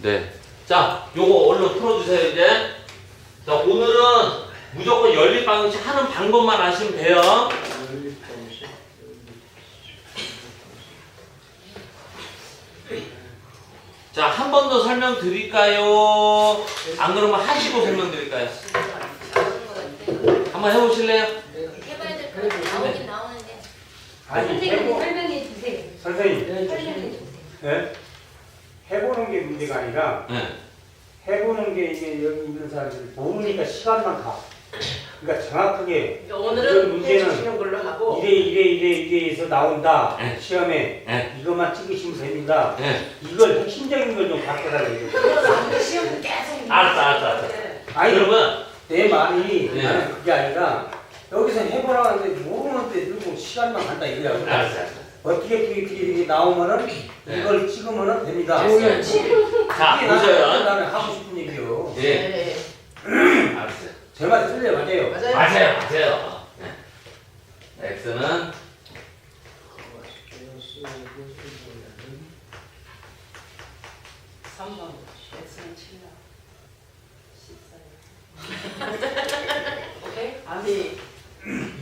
네. 자, 요거 얼른 풀어주세요, 이제. 자, 오늘은 무조건 연립 방식 하는 방법만 아시면 돼요. 자, 한 번 더 설명드릴까요? 안 그러면 하시고 설명드릴까요? 한번 해보실래요? 해봐야 될 거예요. 나오긴 나오는데. 아니 선생님 설명해 주세요. 선생님 설명해 주세요. 예? 해보는 게 문제가 아니라 네. 해보는 게 이게 여기 있는 사람들 모르니까 시간만 가. 그러니까 정확하게 이런 오늘은 문제는 해주시는 걸로 하고 이래 이래 이래 이래해서 나온다 네. 시험에 네. 이것만 찍으시면 됩니다. 네. 이걸 핵심적인 걸 좀 바꿔달라고 그래서 시험 계속 알았어, 알았어, 알았어. 아니 그러면, 내 말이 네. 나는 그게 아니라 여기서 해보라고 하는데 모르는데 누구 시간만 간다 이거야. 알았어, 알았어. 어떻게 어떻게 이렇게 나오면은 네. 이걸 찍으면은 됩니다. 자, 그게 나는, 보세요. 나는 하고 싶은 얘기요. 네. 네. 알았어요. 제말 틀려 맞아요. 맞아요. 맞아요, 맞아요. 네. X는 3번 X는 7번 14요 오케이? 아니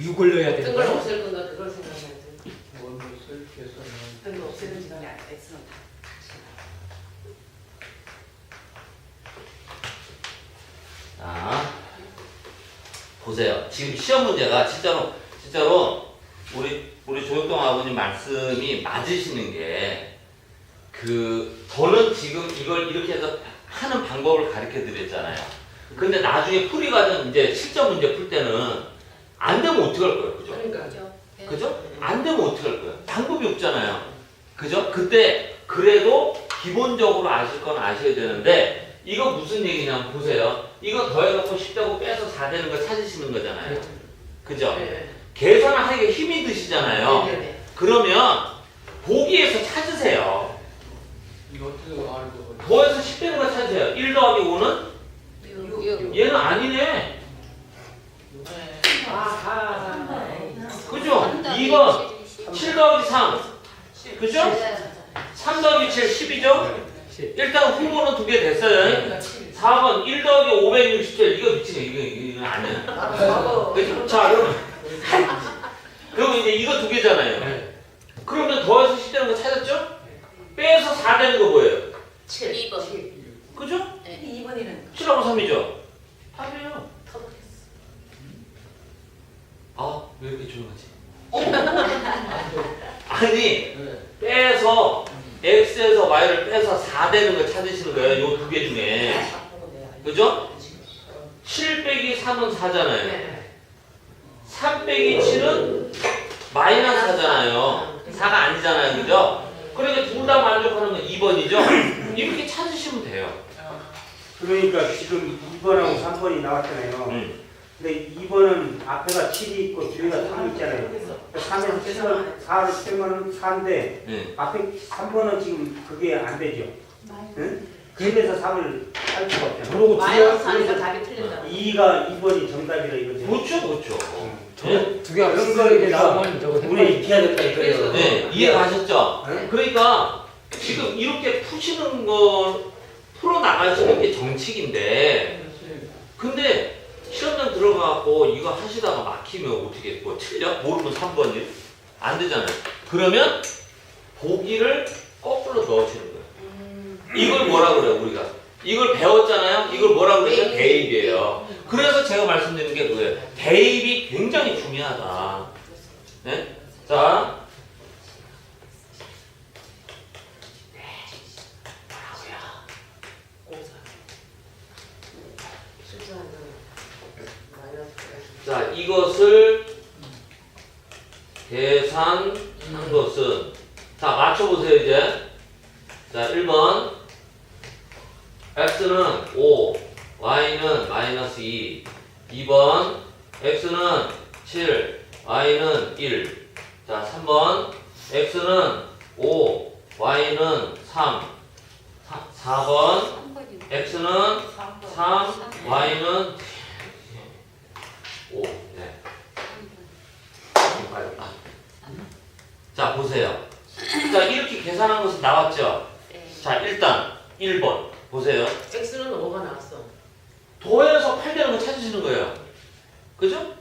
6을 넣어야 어떤 걸 없앨 건가 그걸 생각해 거 없애는 시간이 아니라 X는 다 자, 보세요. 지금 시험 문제가 진짜로 진짜로 우리 우리 조혁동 아버님 말씀이 맞으시는 게 그 저는 지금 이걸 이렇게 해서 하는 방법을 가르쳐 드렸잖아요. 근데 나중에 풀이 과정 이제 실전 문제 풀 때는 안 되면 어떡할 거예요, 그죠? 그러니까 그죠? 네. 그죠? 안 되면 어떡할 거예요? 없잖아요. 그죠? 그때 그래도 기본적으로 아실 건 아셔야 되는데 이거 무슨 얘기냐면 보세요. 이거 더해갖고 10되고 빼서 4 되는 걸 찾으시는 거잖아요. 그죠? 네. 계산을 하기가 힘이 드시잖아요. 네, 네, 그러면 보기에서 찾으세요. 이거 어떻게 알고 더해서 10 되는 걸 찾으세요. 1 더하기 5는 육, 육. 얘는 아니네. 네. 아하 그죠? 2번 7 더하기 3. 그죠? 3 더하기 7 10이죠? 일단 후보는 두 개 됐어요. 4번 1 더하기 567 이거 미치네 이거 이거 아니야. 바로 그죠? 자 그럼 그리고 이제 이거 두 개잖아요. 그러면 더해서 10 되는 거 찾았죠? 빼서 4 되는 거 뭐예요? 7 이번. 그죠? 2번이라는 7하고 3이죠? 답이에요. 아, 왜 이렇게 조용하지? 아니, 빼서 x에서 y를 빼서 4 되는 걸 찾으시는 거예요. 요 두 개 중에. 그죠? 7 빼기 3은 4잖아요. 네. 3 빼기 7은 마이너스 4잖아요. 4가 아니잖아요. 그죠? 그러니까 둘 다 만족하는 건 2번이죠? 이렇게 찾으시면 돼요. 그러니까 지금 2번하고 3번이 나왔잖아요. 음. 근데 2번은 앞에가 7이 있고 뒤에가 3이 있잖아요. 3에서 7을 4를 빼면은 4인데 네. 앞에 3번은 지금 그게 안 되죠. 응? 그래서 3을 할 수가 없잖아요. 그러고 마이너스 답이 틀린다 2가 2번이 정답이라 이거죠. 그렇죠, 그렇죠. 네. 두 개가 그런 거 이제 나오면 저거 우리 익혀야 된다 이거예요. 네, 이해가셨죠? 네. 그러니까 지금 이렇게 푸시는 거 풀어 나가시는 게 정칙인데, 근데 시험장 들어가고 이거 하시다가 막히면 어떻게 뭐 틀려? 모르면 3번이 안 되잖아요. 그러면 보기를 거꾸로 넣으시는 거예요. 이걸 뭐라 그래요, 우리가? 이걸 배웠잖아요? 이걸 뭐라 그래요? 대입이에요. 그래서 제가 말씀드리는 게 그거예요. 대입이 굉장히 중요하다. 네? 자, 실수하는 마이너스 자, 이것을 계산한 것은 자, 맞춰보세요, 이제. 자, 1번. x는 5, y는 마이너스 2. 2번. x는 7, y는 1. 자, 3번. x는 5, y는 3. 4 번. x는 3, y는 5. 네. 자, 보세요. 자, 이렇게 계산한 것은 나왔죠? 자, 일단 1번. 보세요. X는 5가 나왔어. 더해서 8 되는 거 찾으시는 거예요. 그죠?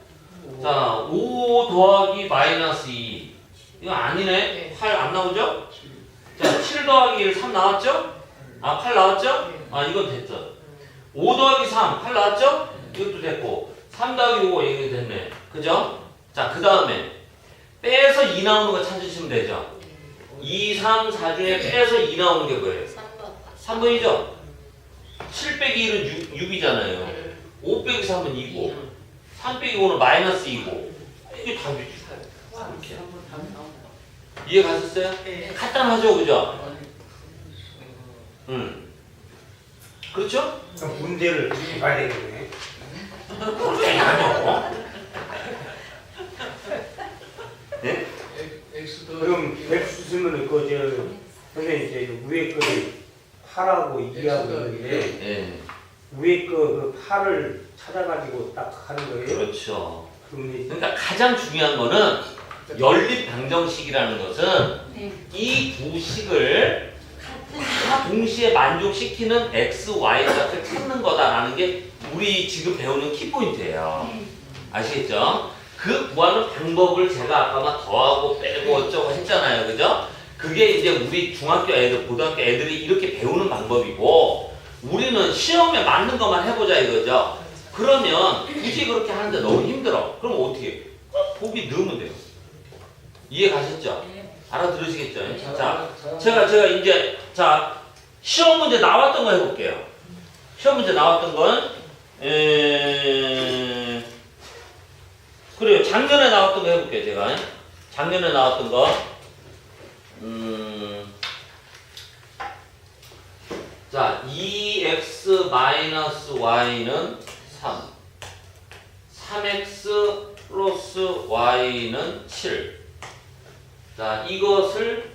자, 5 더하기 마이너스 2. 이거 아니네? 네. 8안 나오죠? 자, 7 더하기 1, 3 나왔죠? 아, 8 나왔죠? 아, 이건 됐죠. 5 더하기 3, 8 나왔죠? 이것도 됐고. 3 더하기 5, 이게 됐네. 그죠? 자, 그 다음에 빼서 2 나오는 거 찾으시면 되죠? 2, 3, 4 중에 빼서 2 나오는 게 뭐예요? 3번. 3번이죠? 7 빼기 1은 6, 이잖아요 5 빼기 3은 2고, 3 빼기 5는 마이너스 2고. 이게 답이지. 이렇게. 이해 가셨어요? 네. 간단하죠, 그죠? 응. 그렇죠? 그럼 문제를 봐야 되겠네. 아니요. 네? 더 그럼 백수 쓰면은 그저 선생님 이제 위에 거를 8하고 2하고 있는데 네. 위에 거그 8을 찾아가지고 딱 하는 거예요. 그렇죠. 그럼 그러니까 가장 중요한 거는 연립 방정식이라는 것은 네. 이 두 식을 다 동시에 만족시키는 x, y 값을 찾는 거다라는 게 우리 지금 배우는 키포인트예요. 아시겠죠? 그 구하는 방법을 제가 아까 막 더하고 빼고 어쩌고 했잖아요. 그죠? 그게 이제 우리 중학교 애들, 고등학교 애들이 이렇게 배우는 방법이고 우리는 시험에 맞는 것만 해보자 이거죠. 그러면 굳이 그렇게 하는데 너무 힘들어. 그럼 어떻게? 해? 보기 넣으면 돼요. 이해 가셨죠? 알아들으시겠죠? 자, 제가 제가 이제 자 시험 문제 나왔던 거 해볼게요. 시험 문제 나왔던 건 에... 그래요. 작년에 나왔던 거 해볼게요. 제가 작년에 나왔던 거. 음... 자, 2x 마이너스 y는 3. 3x 플러스 y는 7. 자, 이것을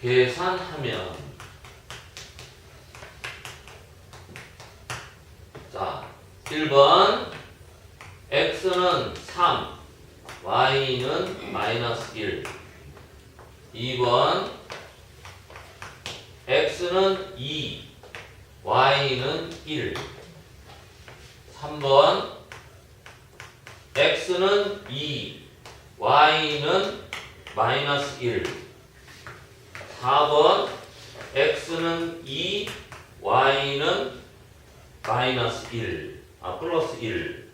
계산하면 자, 1번 x는 3, y는 마이너스 1 2번 x는 2, y는 1 3번 x는 2, y는 마이너스 1 4번 x는 2, y는 마이너스 1. 아, 플러스 1.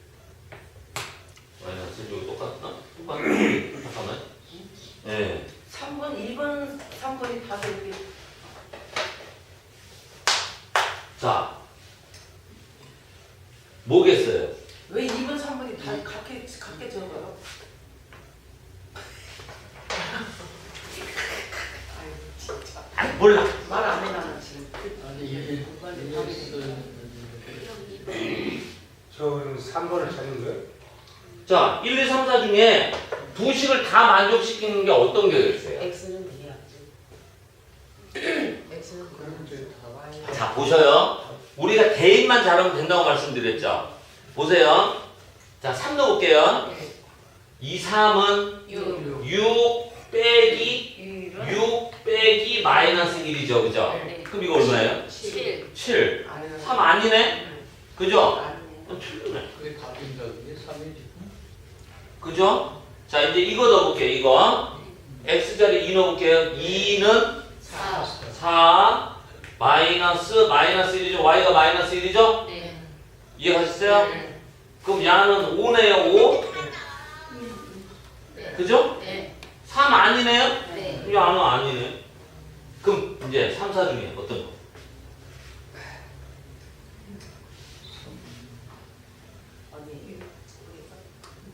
마이너스 이거 똑같나? 똑같나? 잠깐만. 예. 3번, 2번, 3번이 다 이렇게 자. 뭐겠어요? 왜 2번, 3번이 다 같게 같게 적어요? 아유 진짜 아, 몰라. 말 안 해놔 지금. 아니 이게 저 3번을 찾는 거예요? 자, 1, 2, 3, 4 중에 두 식을 다 만족시키는 게 어떤 게 있어요? X는 이야. X는. 자, 보셔요. 우리가 대입만 잘하면 된다고 말씀드렸죠? 보세요. 자, 3 넣어볼게요. 2, 3은 6. 6 빼기 유일은 6 빼기 마이너스 1이죠. 그죠? 네. 그럼 이거 얼마예요? 7. 7. 아니요. 3 아니네? 그죠? 아니네. 어, 틀리네. 그게 그게 3이지 그죠? 자, 이제 이거 넣어볼게요. 이거. x자리 2 넣어볼게요. 2는 4. 4 마이너스 마이너스 1이죠. y가 마이너스 1이죠? 네. 이해가셨어요? 네. 그럼 야는 5네요. 5. 네. 그죠? 네. 3 아니네요? 네. 야는 아니네. 이제 3, 4 중에 어떤 거?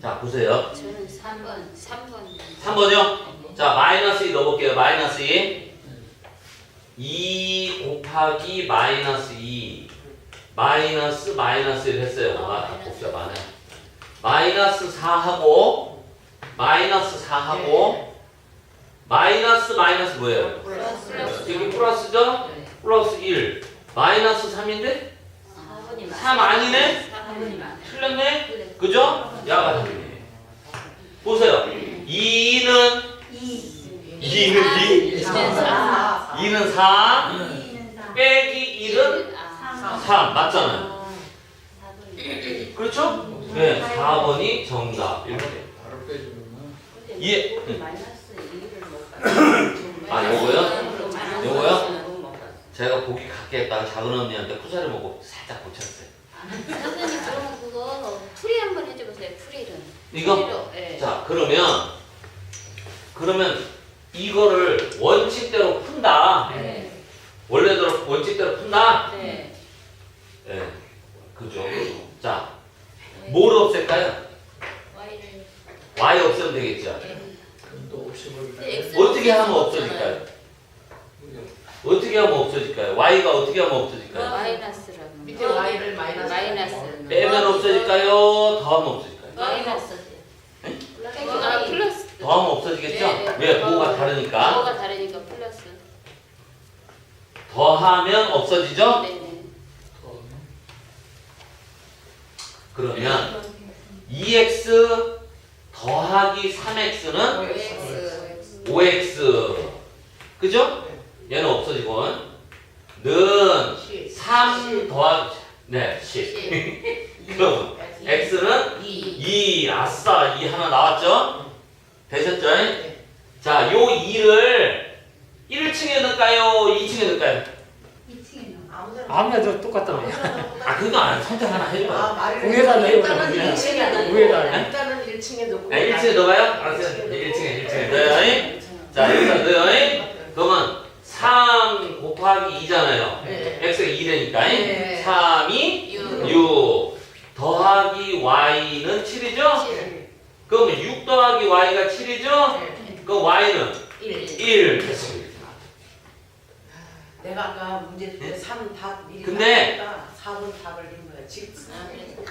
자, 보세요. 저는 3번. 3번. 3번이요? 자, 마이너스 2 넣어볼게요. 마이너스 2. 2 곱하기 마이너스 2. 마이너스 마이너스 1 했어요. 아, 아, 마이너스. 복잡하네. 마이너스 4하고 마이너스 4하고 마이너스 마이너스 뭐예요? 플러스. 여기 플러스죠? 네. 플러스 1. 마이너스 3인데? 4번이 3 아니네? 4번이 맞네. 틀렸네? 그죠? 야가 답이네. 보세요. 2는 2는 2. 2는 4. 2는 4 빼기 3 맞잖아요. 4번이. 그렇죠? 네, 4번이 정답. 이렇게. 바로 빼주면 예. 아, 요거요? 요거요? 제가 보기 갖게 했다가 작은 언니한테 쿠사를 먹고 살짝 고쳤어요. 선생님 그럼 그거 풀이 한번 해줘보세요. 풀이를. 이거? 풀이로, 예. 자, 그러면 그러면 이거를 원칙대로 푼다. 네. 원래대로 원칙대로 푼다. 네. 예. 그죠? 자, 뭘 없앨까요? Y를. y 없애면 되겠죠. 그럼 또 없애버리면 근데 X 어떻게 하면. 없어질까요? 어떻게 하면 없어질까요? y가 어떻게 하면 없어질까요? 마이너스라는 밑에 Y를 마이너스. 마이너스. 빼면 없어질까요? 더하면 없어질까요? 마이너스. 아 플러스. 더하면 없어지겠죠? 네, 네. 왜? 뭐가 다르니까. 뭐가 다르니까 플러스. 더하면 없어지죠? 네네. 그러면 2x 더하기 3x는 X. 5x. 그죠? 얘는 없어지고 는 3 더하기 네, 10. 그럼 x는 2. 아싸, 2 하나 나왔죠? 되셨죠? 자, 요 2를 1층에 넣을까요? 2층에 넣을까요? 2층에 아무데나. 아무나 저 똑같다며. 아, 그거 안 선택 하나 해줘봐요. 아, 말을 위에다 넣어요, 일단은 그냥. 1층에 넣고 위에다. 일단은 1층에 넣고 네, 1층에 넣어봐요? 알았어요. 네, 1층에, 1층에 넣어요. 자, 여기다 넣어요. 그러면 3 곱하기 2잖아요. 네. x가 2되니까. 네. 3이 6. 6 더하기 y는 7이죠? 그러면 6 더하기 y가 7이죠? 그 y는 1. 1 됐습니다. 내가 아까 문제 때 3답 미리 근데- 나왔으니까 4번 답을 낸 거야. 지금. 아, 그래서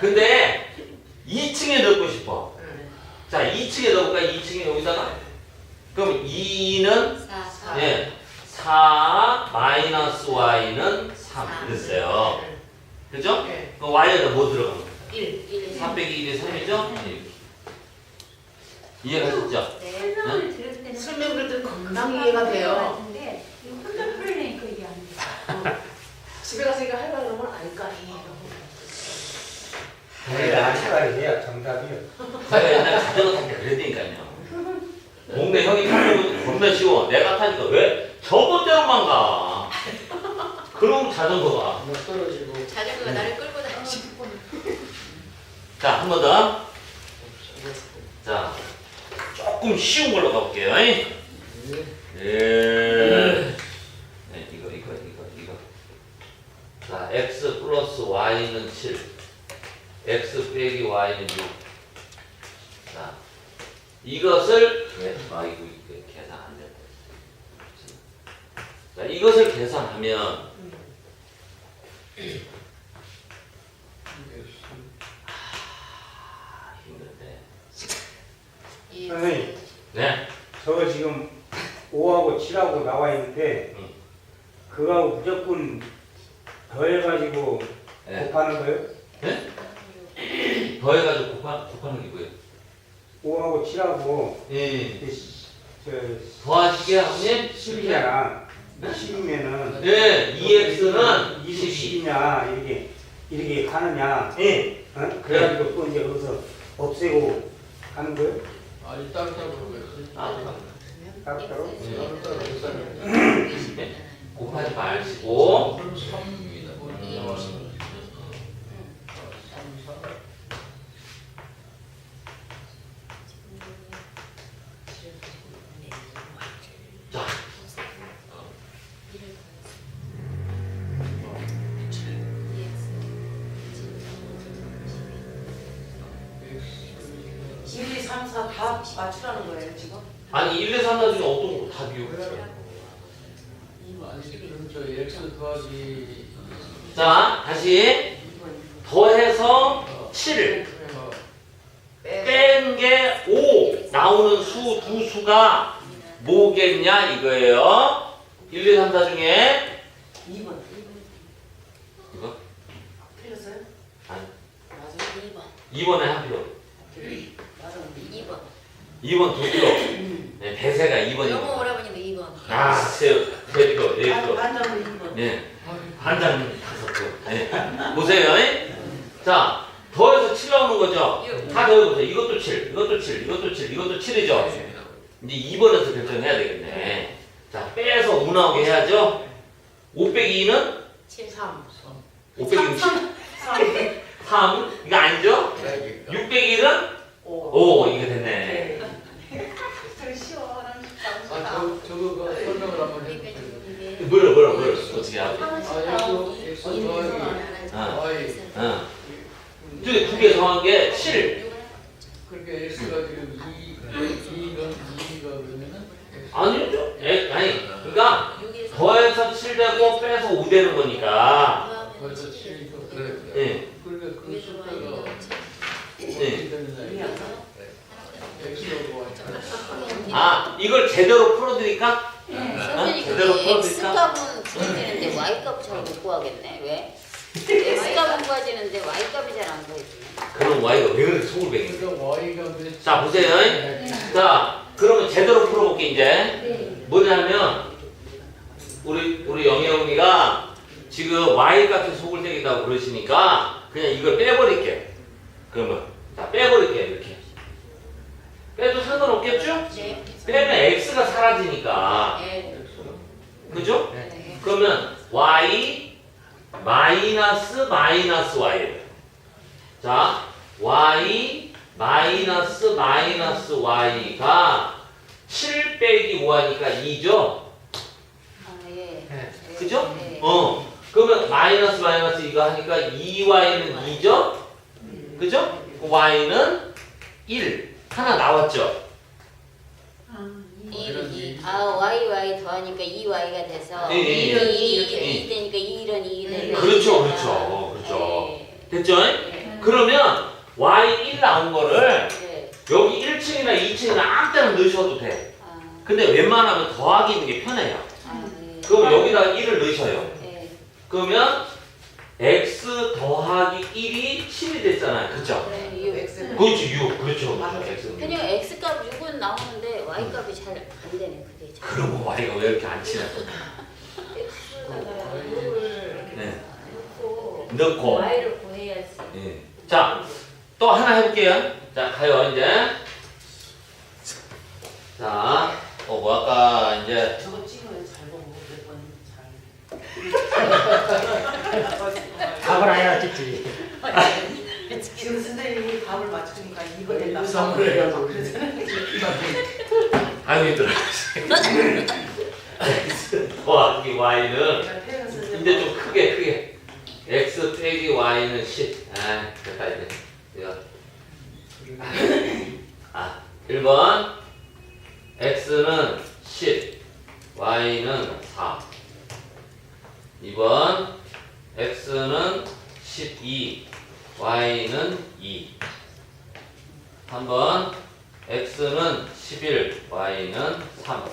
근데 2층에 넣고 싶어. 응. 자, 2층에 넣을까? 2층에 여기다가? 그럼 2는 4, 4. 예, 4 마이너스 y는 3 됐어요. 그죠? 네. 그럼 y에다 뭐 들어가는 거야? 1. 1. 3 빼기 1이 3이죠? 이해가셨죠? 네. 설명을 들을 때는 설명을 듣고 금방 이해가 돼요. 이거 혼자 풀리니까 이게 안 돼. 집에 가서 이거 하려고 그러면 알까? 내가 아치가리 해야 정답이요. 제가 옛날 때 그랬다니까요. 동네 형이 타면 겁나 쉬워. 내가 타니까 왜 저번 대로만 가? 그럼 자전거가. 하나 떨어지고 자전거가 나를 끌고 다니지. 자, 한 번 더. 자, 조금 쉬운 걸로 가볼게요. 예. 네, 이거, 이거, 이거, 이거. 자, x 플러스 y는 7. x 빼기 y는 6. 자, 이것을, 계- 아, 이거, 이거 계산 안 이것을 계산하면, 아, 힘든데. 선생님. 네. 저거 지금 5하고 7하고 나와 있는데 응. 그거하고 무조건 더해가지고 네. 곱하는 거예요? 더해가지고 곱하, 곱하는 게 뭐예요? 5하고 7하고 예. 저 더하시게 하면 10이잖아. 10이면은 네, 2x는 20, 12. 10이냐 이렇게 이렇게 가느냐 예. 어? 그래가지고 또 이제 거기서 없애고 하는 거예요? 아니 따로따로 해야지 아, 따로따로? 따로따로 계산해 곱하지 마시고. 그럼 3이나 3, 4다 맞추라는 거예요, 지금? 아니 1, 2, 3, 4 중에 어떤 거 답이요? 자, 다시 더해서 7을 어, 뺀게 5 나오는 수 두 수가 뭐겠냐 이거예요. 1, 2, 3, 4 중에 2번. 이거 틀렸어요? 아니 맞아. 2번. 2번에 한. 2번. 2번 두 필요. 네, 대세가 영어 2번이고. 오라버니까 2번. 아, 세, 세 필요, 네 필요. 반장은 2번. 네. 아유, 반장 다섯 분. 네. 보세요. 예? 자, 더해서 7 나오는 거죠? 다 더해보세요. 이것도 7, 이것도 7, 이것도 7, 이것도 7이죠? 이제 2번에서 결정해야 되겠네. 자, 빼서 5 나오게 해야죠? 5 빼기 2는? 7, 3. 5 빼기 2는 7. 3. 이거 아니죠? 6 빼기 1은? 5. 5. 이게 됐네. 더 시원한 아, 저, 저거 그 설명을 한번 해주세요. 뭐라, 뭐라, 뭐라. 어떻게 하고. 아, 어. 어. 저기 두개 더한 게 7. 그렇게 X가 지금 2, 2가 2가 그러면은. 아니죠? 에, 아니, 그러니까 더해서 7 되고 빼서 5 되는 거니까. 벌써 7이 더 그래. 예. 그러니까 그 숫자가 예. 어떻게 되느냐. 아, 이걸 제대로 풀어드릴까? 선생님 제대로 그게 풀어드릴까? X값은 구해지는데 Y값 잘못 구하겠네. 왜? X값은 구해지는데 Y값이 잘 안 구해지네. 그럼 Y가 왜 그렇게 속을? 그러니까 Y가 몇 자, 보세요. 네. 자, 그러면 제대로 풀어볼게, 이제. 네. 뭐냐면, 우리, 우리 영애 언니가 지금 Y 값에 속을 새기다고 그러시니까, 그냥 이걸 빼버릴게. 그러면, 자, 빼버릴게, 이렇게. 빼도 상관없겠죠? 네. 빼면 X가 사라지니까. 네. 그죠? 네. 그러면 y 마이너스 마이너스 y예요. 자, y 마이너스 마이너스 y가 7 빼기 5하니까 2죠? 아, 예. 그죠? 네. 어. 그러면 마이너스 마이너스 이거 하니까 2y는 2죠? 그죠? y는 1. 하나 나왔죠? 이, 이, 아, Y, Y 더하니까 2Y가 돼서 예, 예, 예. 1은 2, 예. 2 되니까 2는 2 되니까 그렇죠, 2 그렇죠, 그렇죠. 네. 됐죠? 네. 그러면 y 1 나온 거를 네. 여기 1층이나 2층이나 아무 때나 넣으셔도 돼. 아, 근데 웬만하면 더하기 있는 게 편해요. 아, 네. 그럼 여기다가 1을 넣으셔요. 네. 그러면 x 더하기 1이 7이 됐잖아요. 그쵸? 네, 유. X. 그렇죠, 6. 그렇죠. 그렇죠. x. 그냥 X값 6은 나오는데 Y값이 잘 안 되네. 그게 잘. 그럼 y가 왜 이렇게 안 치나? X에다가 어, 6을 네. 넣고 넣고. Y를 구해야지. 예. 자, 또 하나 해볼게요. 자, 가요, 이제. 자, 어, 뭐, 아까 이제. 저거 찍으면 잘 보고 몇번 잘. 답을 해야 찍지. 지금 선생님이 답을 맞추니까 이거 된다. 일상을 해가지고. 아유, 힘들어. x 더하기 y는. 이제 좀 크게, 크게. x 빼기 y는 10. 아, 됐다, 이제. 이거. 아, 1번. x는 10, y는 4. 2번. X는 12, y는 2. 3번. x는 11, y는 3.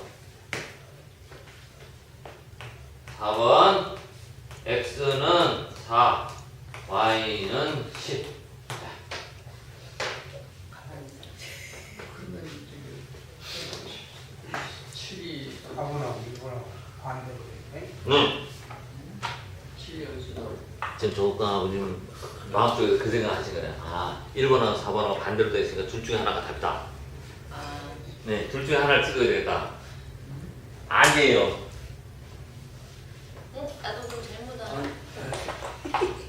4번. x는 4, y는 10. 가만히 있어. 그러면 이제 7이 하고나고 이거랑 반대로 돼. 응. 7이 여기서 나올 지금 조금 아버님은 마음속에 그 생각 하신 거예요. 아, 1번하고 4번하고 반대로 돼 있으니까 둘 중에 하나가 답이다. 아, 네, 둘 중에 하나를 찍어야 되겠다. 아니에요. 어? 나도 좀 잘못하네.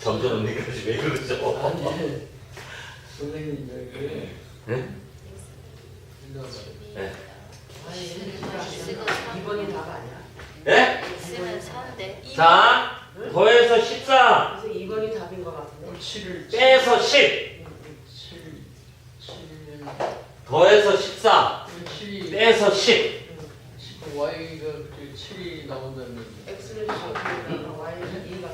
점점 언니까지 왜 그러죠? 아니 선생님 이제 네? 그 네. X가 2번이 답 아니야? 네? X는 4인데. 자, 더해서 14, 그래서 2번이 답인 것 같은데. 7을 빼서 10, 7 7 더해서 14, 7이 빼서 10. Y가 7이 나온다면 X를 시키면 Y는 2가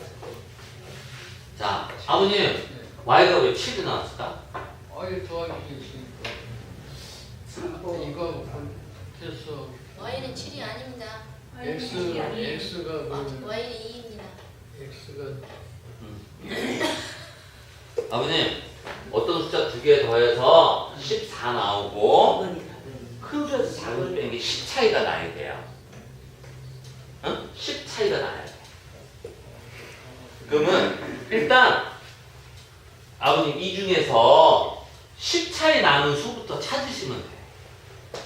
자, 아버님, y가 왜 7이 나왔을까? Y 더하기 있으니까 이거 그래서 Y는 7이 아닙니다. X X가 그러면 Y는 2입니다. X가 아버님, 어떤 숫자 두 개 더해서 14 나오고, 2번이 답은. 큰 숫자에서 작은 숫자 빼는 게10 차이가 나야 돼요. 응? 10 차이가 나야 돼. 그러면 일단 아버님 이 중에서 10 차이 나는 수부터 찾으시면 돼요.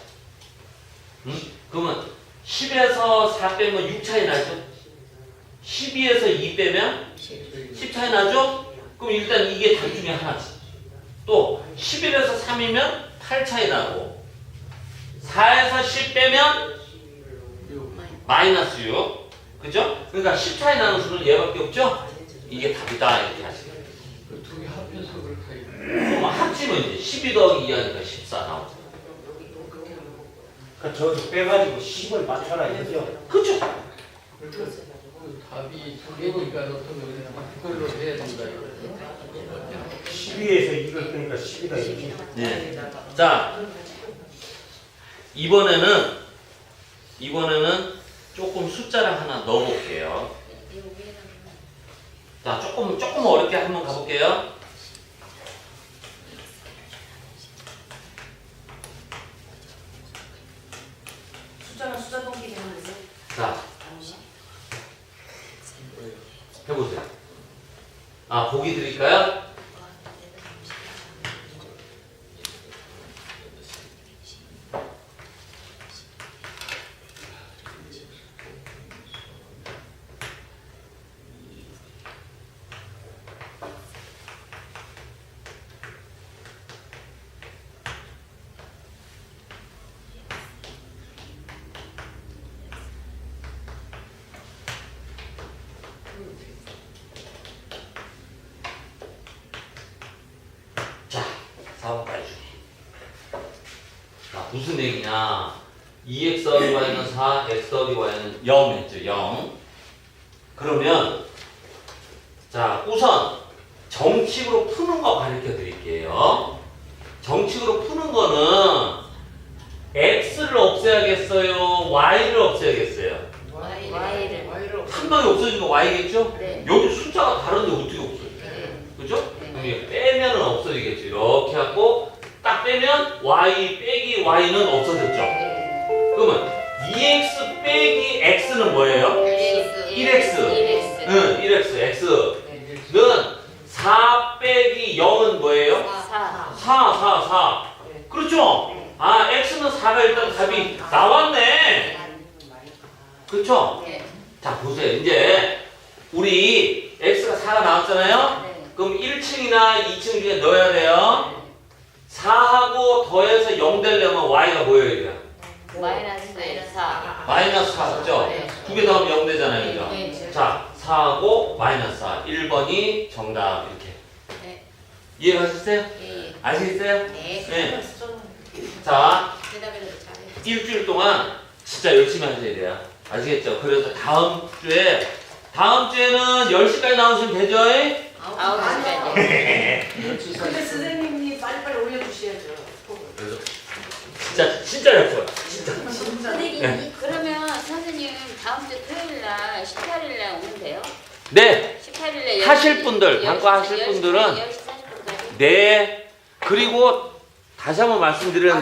응? 그러면 10에서 4 빼면 6 차이 나죠? 12에서 2 빼면 10 차이 나죠? 그럼 일단 이게 답 중에 하나지. 또 11에서 3이면 8 차이 나고 4에서 10 빼면 마이너스 6. 그죠? 그러니까 10 차이 나는 수는 얘밖에 없죠? 이게 답이다 이렇게 하시면 돼요. 그두개 합해서 그렇게 그럼 합치면 이제 12 더하기 2 하니까 14 나오죠. 그러니까 저기서 빼가지고 10을 맞춰라 이거죠. 그죠? 그 답이 두 개니까 어떻게 그걸로 해야 된다. 12에서 이걸 빼니까 10이다 이거지. 네. 자, 이번에는 이번에는 조금 숫자를 하나 넣어볼게요. 자, 조금 조금 어렵게 한번 가볼게요. 숫자는 숫자 동기 되는. 자, 해보세요. 아, 보기 드릴까요? 자, 4번 빨리 자, 무슨 얘기냐? 2x 더하기 y는 4, x 더하기 y는 0 했죠, 0. 그러면, 자, 우선 정칙으로 푸는 거 가르쳐 드릴게요. 정칙으로 푸는 거는 x를 없애야겠어요, y를 없애야겠어요. Y를. 와이로 한 방에 없어지는 거 y겠죠? 네. 여기 숫자가 다른데 어떻게 없어요? 네. 그죠? 네. 그럼 이게 빼면은 없어지겠죠. 이렇게 하고 딱 빼면 y 빼기 y는 없어졌죠. 네. 그러면 2x 빼기 x는 뭐예요? 1x. 1x. 1x. 응, 1x, x는 4 빼기 0은 뭐예요? 4. 4, 4, 4. 그렇죠? 아, x는 4가 일단 답이 나왔네. 그렇죠? 네. 자, 보세요. 이제 우리 x가 4가 나왔잖아요. 네. 그럼 1층이나 2층 중에 넣어야 돼요. 4하고 더해서 0 되려면 y가 뭐예요, 이게? 마이너스 4. 마이너스 4, 그죠? 네. 두개 더하면 0 되잖아요, 그죠? 네. 자, 4하고 마이너스 4. 1번이 정답, 이렇게. 네. 이해가셨어요? 예. 아시겠어요? 네. 네. 자, 대답을 잘해. 일주일 동안 진짜 열심히 하셔야 돼요. 아시겠죠? 그래서 다음 주에, 다음 주에는 10시까지 나오시면 되죠? 아홉 시까지. 근데 선생님이 빨리빨리 올려주셔야죠. 진짜, 진짜 약속. 진짜. 이, 네. 이- 그러면 선생님 다음 주 토요일 날 18일 날 오면 돼요? 네. 18일 날 하실 분들, 방과 하실 분들은 10시 40분까지. 네. 그리고 다시 한번 말씀드리는데